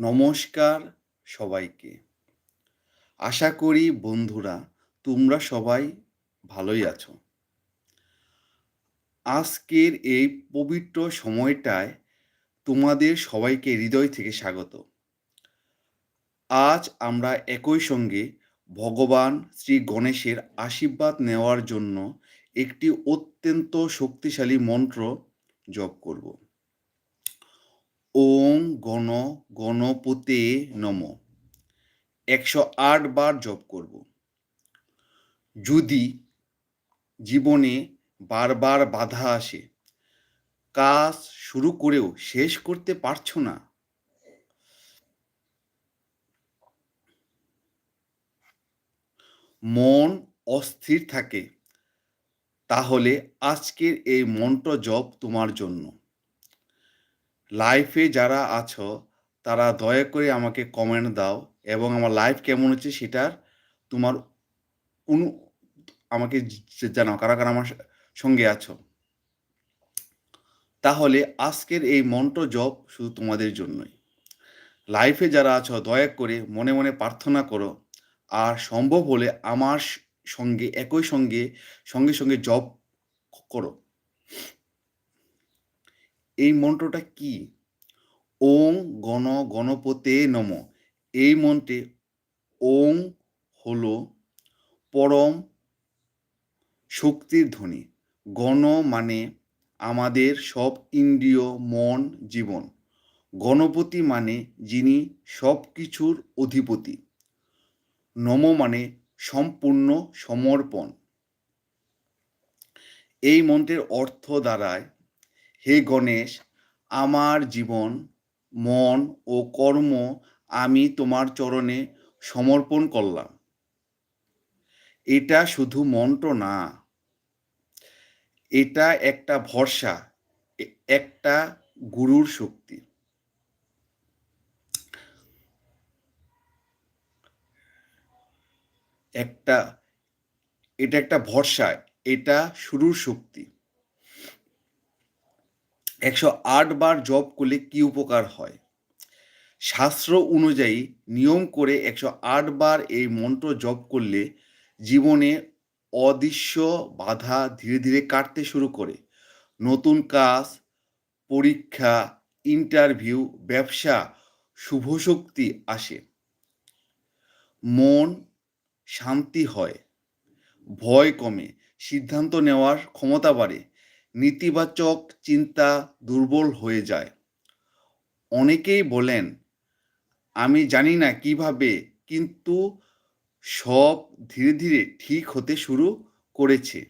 নমস্কার সবাইকে। আশা করি বন্ধুরা, তোমরা সবাই ভালোই আছো। আজকের এই পবিত্র সময়টায় তোমাদের সবাইকে হৃদয় থেকে স্বাগত। আজ আমরা একই সঙ্গে ভগবান শ্রী গণেশের আশীর্বাদ নেওয়ার জন্য একটি অত্যন্ত শক্তিশালী মন্ত্র জপ করব। ওং গণ গণপতে নম। একশো আট বার জপ করব। যদি জীবনে বারবার বাধা আসে, কাজ শুরু করেও শেষ করতে পারছ না, মন অস্থির থাকে, তাহলে আজকের এই মন্ত্র জপ তোমার জন্য। লাইফে যারা আছো, তারা দয়া করে আমাকে কমেন্ট দাও এবং আমার লাইফ কেমন হচ্ছে সেটার তোমার অনু, আমাকে জানাও কারা কারা আমার সঙ্গে আছো। তাহলে আজকের এই মন্ত্র জপ শুধু তোমাদের জন্যই। লাইফে যারা আছো, দয়া করে মনে মনে প্রার্থনা করো। আর সম্ভব হলে আমার সঙ্গে, একই সঙ্গে সঙ্গে সঙ্গে জব করো। এই মন্ত্রটা কি? ওং গণ গণপতে নম। এই মন্ত্রে ওং হল পরম শক্তির ধ্বনি। গণ মানে আমাদের সব ইন্দ্রিয়, মন, জীবন। গণপতি মানে যিনি সব কিছুর অধিপতি। নম মানে সম্পূর্ণ সমর্পণ। এই মন্ত্রের অর্থ দাঁড়ায় হে গণেশ, আমার জীবন, মন ও কর্ম আমি তোমার চরণে সমর্পণ করলাম। এটা শুধু মন্ত্র না, এটা একটা ভরসা একটা গুরুর শক্তি। একটা, এটা একটা ভরসা, এটা শুরুর শক্তি। একশো আট বার জপ করলে কি উপকার হয়? শাস্ত্র অনুযায়ী নিয়ম করে একশো আট বার এই মন্ত্র জপ করলে জীবনে অদৃশ্য বাধা ধীরে ধীরে কাটতে শুরু করে। নতুন কাজ, পরীক্ষা ইন্টারভিউ ব্যবসা, শুভ শক্তি আসে। মন শান্তি হয়, ভয় কমে, সিদ্ধান্ত নেওয়ার ক্ষমতা বাড়ে। নেতিবাচক চিন্তা দুর্বল হয়ে যায়। অনেকেই বলেন, আমি জানি না কীভাবে, কিন্তু সব ধীরে ধীরে ঠিক হতে শুরু করেছে।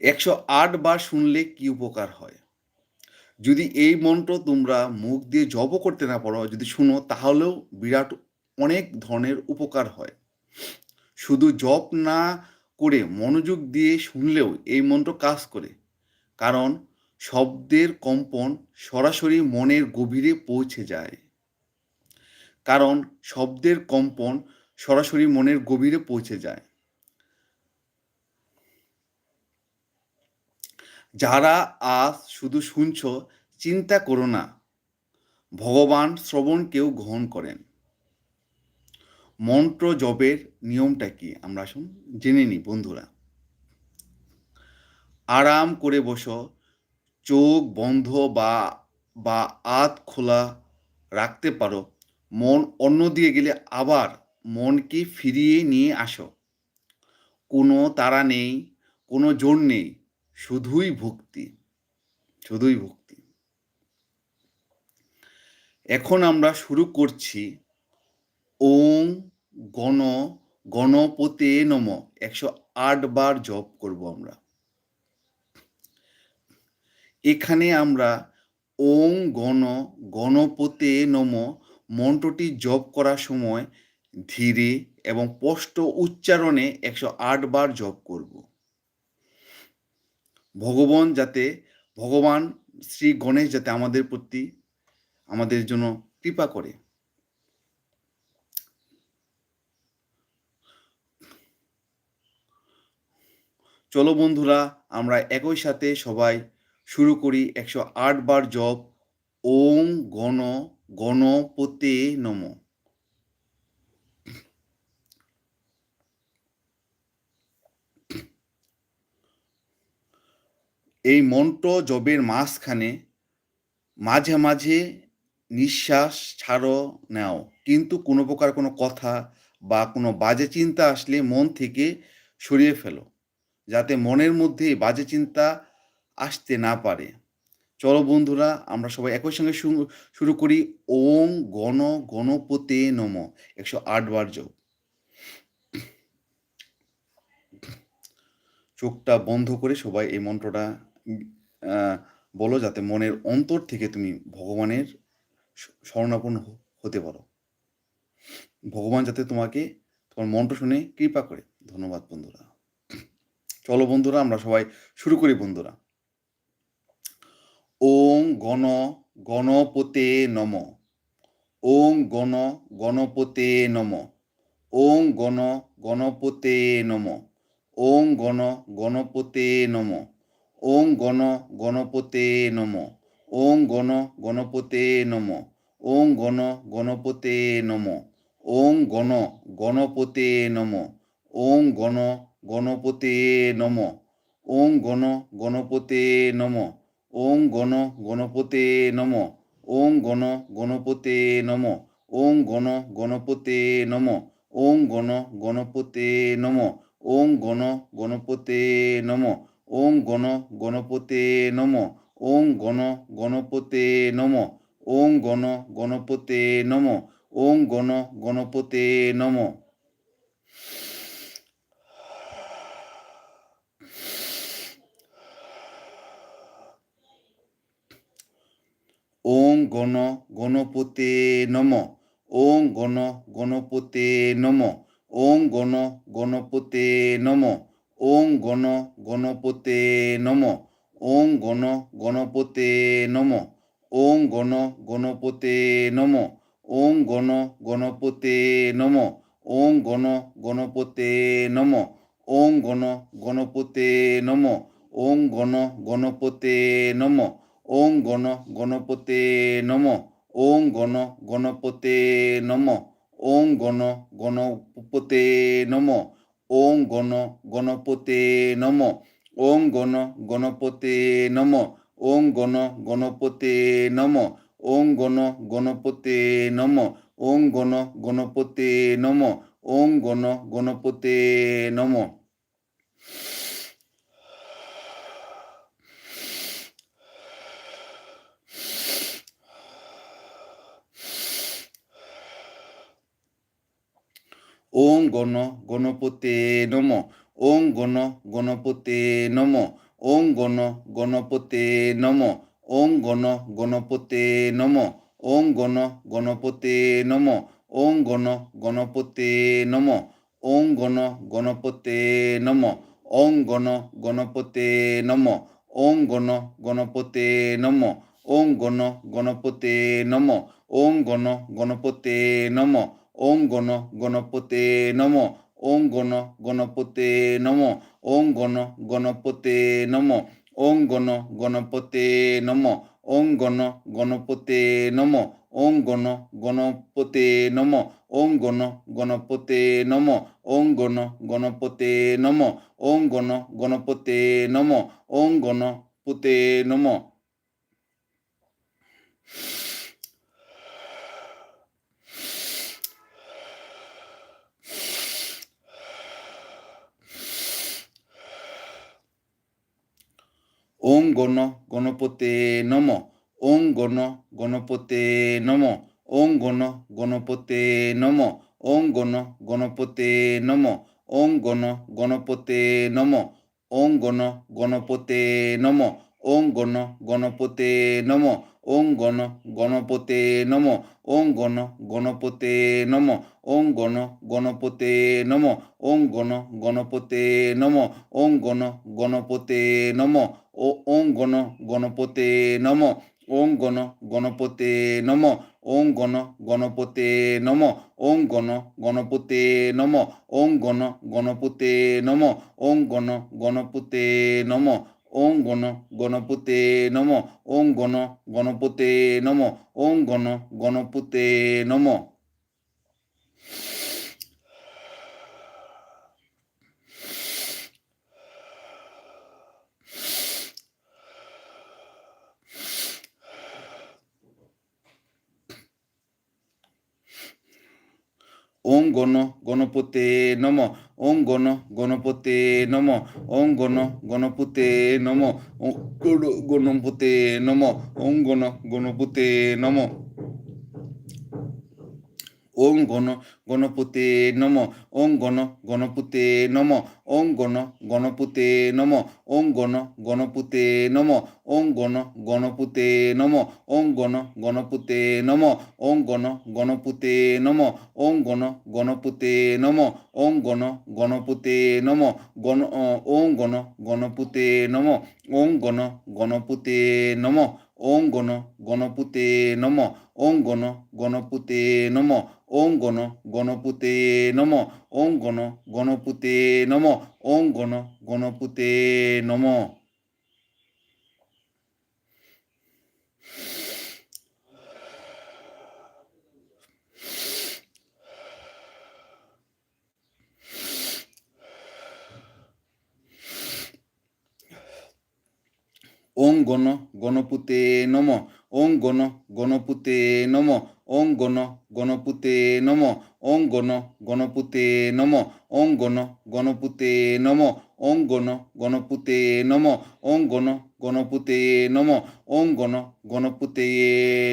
একশো আট বার শুনলে কি উপকার হয়? যদি এই মন্ত্র তোমরা মুখ দিয়ে জপ করতে না পারো, যদি শুনো, তাহলেও বিরাট অনেক ধরনের উপকার হয়। শুধু জপ না করে মনোযোগ দিয়ে শুনলেও এই মন্ত্র কাজ করে। কারণ শব্দের কম্পন সরাসরি মনের গভীরে পৌঁছে যায়। কারণ শব্দের কম্পন সরাসরি মনের গভীরে পৌঁছে যায়। যারা আজ শুধু শুনছ, চিন্তা করো না। ভগবান শ্রবণকেও গ্রহণ করেন। মন্ত্র জপের নিয়মটা কি? আমরা শুন জেনে নিই, বন্ধুরা। আরাম করে বসো, চোখ বন্ধ বা বা আত খোলা রাখতে পারো। মন অন্য দিয়ে গেলে আবার মনকে ফিরিয়ে নিয়ে আসো। কোনো তারা নেই, কোনো জোর নেই, শুধুই ভক্তি শুধুই ভক্তি। এখন আমরা শুরু করছি ওং গণ, গণপতে নম। একশো আট বার জপ করব আমরা। এখানে আমরা ওং, গণ, গণপতে নম মন্ত্রটি জপ করার সময় ধীরে এবং স্পষ্ট উচ্চারণে একশো আট বার জপ করব। ভগবান যাতে, ভগবান শ্রী গণেশ যাতে আমাদের প্রতি আমাদের জন্য কৃপা করে। চলো বন্ধুরা, আমরা একই সাথে সবাই শুরু করি একশো আট বার জপ। ওং গণ গণপতে নম। এই মন্ত্র জবের মাঝখানে মাঝে মাঝে নিঃশ্বাস ছাড়ো নাও। কিন্তু কোনো প্রকার কোনো কথা বা কোনো বাজে চিন্তা আসলে মন থেকে সরিয়ে ফেলো। যাতে মনের মধ্যে বাজে চিন্তা আসতে না পারে। চলো বন্ধুরা, আমরা সবাই একই সঙ্গে শুরু- করি। ওম গণ গণপতে নম। একশো আট বার যোগ চোখটা বন্ধ করে সবাই এই মন্ত্রটা বলো যাতে মনের অন্তর থেকে তুমি ভগবানের শরণাপন্ন হতে পারো। ভগবান যাতে তোমাকে তোমার মন্ত্র শুনে কৃপা করে। ধন্যবাদ বন্ধুরা। চলো বন্ধুরা, আমরা সবাই শুরু করি বন্ধুরা। ওং গণ গণপতে নম। ওং গণ গণপতে নম। ওং গণ গণপতে নম। ওং গণ গণপতে নম। ওং গণ গণপতে নম। ওং গণ গণপতে নম। ওং গণ গণপতে নম। ওং গণ গণপতে নম। ওং গণ গণপতে নম ওং গণ গণপতে নম ওং গণ গণপতে নম ওং গণ গণপতে নম ওং গণ গণপতে নম ওং গণ গণপতে নম ওং গণ গণপতে নম ওং গণ গণপতে নম ওং গণ গণপতে নম ওং গণ গণপতে নম ওং গণ গণপতে নম ওং গণ গণপতে নম ওং গণ গণপতে নম ওং গণ গণপতে নম ওং গণ গণপতে নম ওং গণ গণপতে নম ওং গণ গণপতে নম ওং গণ গণপতে নম ওং গণ গণপতে নম ওং গণ গণপতে নম ওং গণ গণপতে নম ওং গণ, গণপতে নম। ওং গণ, গণপতে নম। ওং গণ, গণপতে নম। ওং গণ, গণপতে নম। ওং গণ, গণপতে নম। ওং গণ, গণপতে নম। ওং গণ, গণপতে নম। ওং গণ, গণপতে নম। ওং গণ, গণপতে নম। ওং গণ গণপতে নম ওং গণ গণপতে নম ওং গণ গণপতে নম ওং গণ গণপতে নম ওং গণ গণপতে নম ওং গণ গণপতে নম ওং গণ গণপতে নম ওং গণ গণপতে নম ওং গণ গণপতে নম ওং গণ গণপতে নম ওং গণ গণপতে নম ওং গণ গণপতে নম ওং গণ গণপতে নম ওং গণ গণপতে নম ওং গণ গণপতে নম ওং গণ গণপতে নম ওং গণ গণপতে নম ওং গণ গণপতে নম ওং গণ গণপতে নম ওং গণ গণপতে নম ওং গণপতে নম ওং গণ গণপতে নম ওং গণ গণপতে নম ওং গণ গণপতে নম ওং গণ গণপতে নম ওং গণ গণপতে নম ওং গণ গণপতে নম ওং গণ গণপতে নম ওং গণ গণপতে নম ওং গণ গণপতে নম ওং গণ গণপতে নম ওং গণ গণপতে নম ওং গণ গণপতে নম ও ওং গণ গণপতে নম ওং গণ গণপতে নম ওং গণ গণপতে নম ওং গণ গণপতে নম ওং গণ গণপতে নম ওং গণ গণপতে নম オンゴノゴノプテノモ、オンゴノゴノプテノモ、オンゴノゴノプテノモ。オンゴノゴノプテノモ、ওং গণ গণপতে নম। ওং গণ গণপতে নম। ওং গণ গণপতে নম। ওং গণ গণপতে নম ওং গণ গণপতে নম ওং গণ গণপতে নম ওং গণ গণপতে নম ওং গণ গণপতে নম ওং গণ গণপতে নম ওং গণ গণপতে নম ওং গণ গণপতে নম ওং গণ গণপতে নম ওং ongono gonopute nomo ongono gonopute nomo ongono gonopute nomo ongono gonopute nomo ওং গণ গণপতে নম ওং গণ গণপতে নম ওং গণ গণপতে নম ওং গণ গণপতে নম ওং গণ গণপতে নম ওং গণ গণপতে নম ওং গণ গণপতে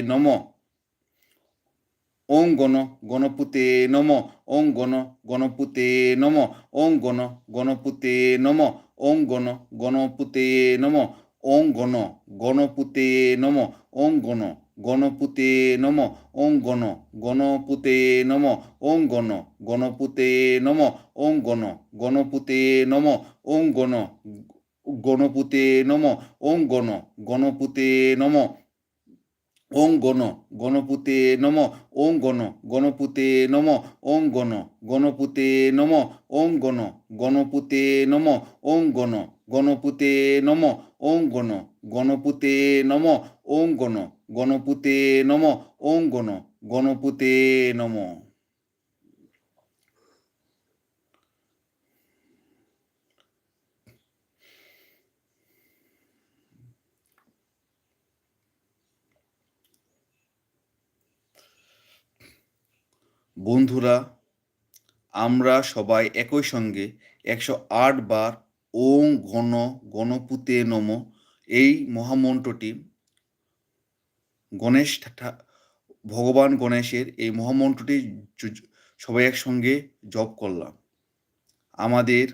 নম ওং গণ গণপতে নম ওং গণ গণপতে নম ওং গণ গণপতে নম ওং গণ গণপতে নম ওং গণ গণপতে নম ওং গণ গণপতে নম ওং গণ গণপতে নম ওং গণ গণপতে নম ওং গণ গণপতে নম ওং গণ গণপতে নম ওং গণ গণপতে নম ওং গণ গণপতে নম ওং গণ গণপতে নম ওং গণ গণপতে নম ওং গণ গণপতে নম ওং গণ গণপতে নম ওং গণ গণপতে নম ওং গণ গণপতে নম ওং গণ গণপতে নম ওং গণ গণপতে নম ওং গণ গণপতে নম ওং গণ গণপতে নম ওং গণ গণপতে নম ওং গণ গণপতে নম ওং গণ, গণপুতে নম ওং গণ, গণপুতে নম ওং গণ, গণপুতে নম। বন্ধুরা, আমরা সবাই একই সঙ্গে একশো আট বার ওং গণ গণপুতে নম। এই মহামন্ত্রটি গণেশ ভগবান গণেশের এই মহামন্ত্রটি সবাই একসঙ্গে জপ করলাম। আমাদের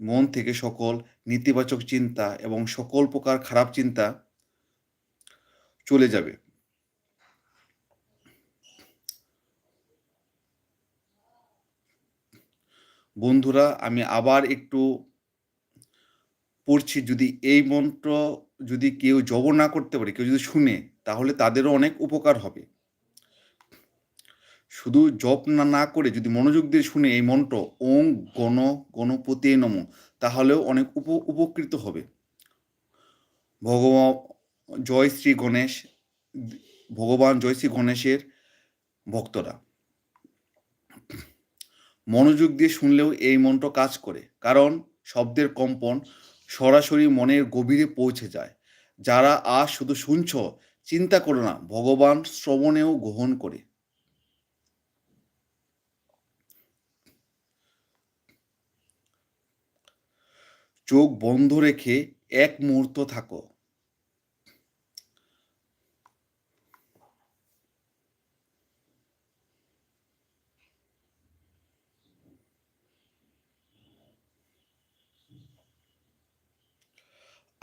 মন থেকে সকল নেতিবাচক চিন্তা এবং সকল প্রকার খারাপ চিন্তা চলে যাবে। বন্ধুরা, আমি আবার একটু পড়ছি, যদি এই মন্ত্র যদি কেউ জব না করতে পারে, কেউ যদি শুনে, তাহলে তাদেরও অনেক উপকার হবে। শুধু জপ না না করে যদি মনোযোগ দিয়ে শুনে এই মন্ত্র, ওং গণ গণপতি নম তাহলেও অনেক উপ, উপকৃত হবে। ভগবান জয় শ্রী গণেশ, ভগবান জয় শ্রী গণেশের ভক্তরা। মনোযোগ দিয়ে শুনলেও এই মন্ত্র কাজ করে, কারণ শব্দের কম্পন সরাসরি মনের গভীরে পৌঁছে যায়। যারা আজ শুধু শুনছ, চিন্তা করো না, ভগবান শ্রবণেও গ্রহণ করে। চোখ বন্ধ রেখে এক মুহূর্ত থাকো।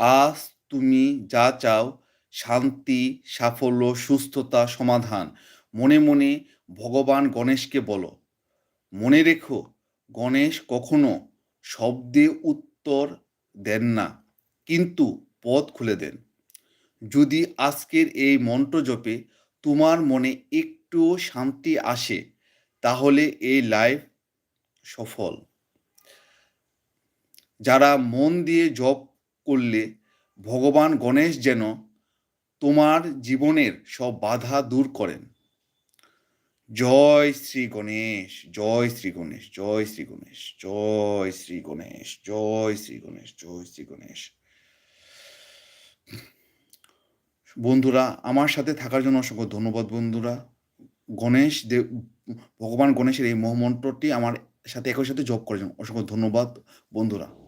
আজ তুমি যা চাও, শান্তি, সাফল্য, সুস্থতা, সমাধান। মনে মনে ভগবান গণেশকে বলো। মনে রেখো, গণেশ কখনো শব্দে উত্তর দেন না, কিন্তু পথ খুলে দেন। যদি আজকের এই মন্ত্র জপে তোমার মনে একটু শান্তি আসে, তাহলে এই লাইফ সফল। যারা মন দিয়ে জপ করলে ভগবান গণেশ যেন তোমার জীবনের সব বাধা দূর করেন। জয় শ্রী গণেশ, জয় শ্রী গণেশ, জয় শ্রী গণেশ, জয় শ্রী গণেশ, জয় শ্রী গণেশ, জয় শ্রী গণেশ। বন্ধুরা, আমার সাথে থাকার জন্য অসংখ্য ধন্যবাদ বন্ধুরা। গণেশ দেব, ভগবান গণেশের এই মহামন্ত্রটি আমার সাথে একই সাথে জপ করার জন্য অসংখ্য ধন্যবাদ বন্ধুরা।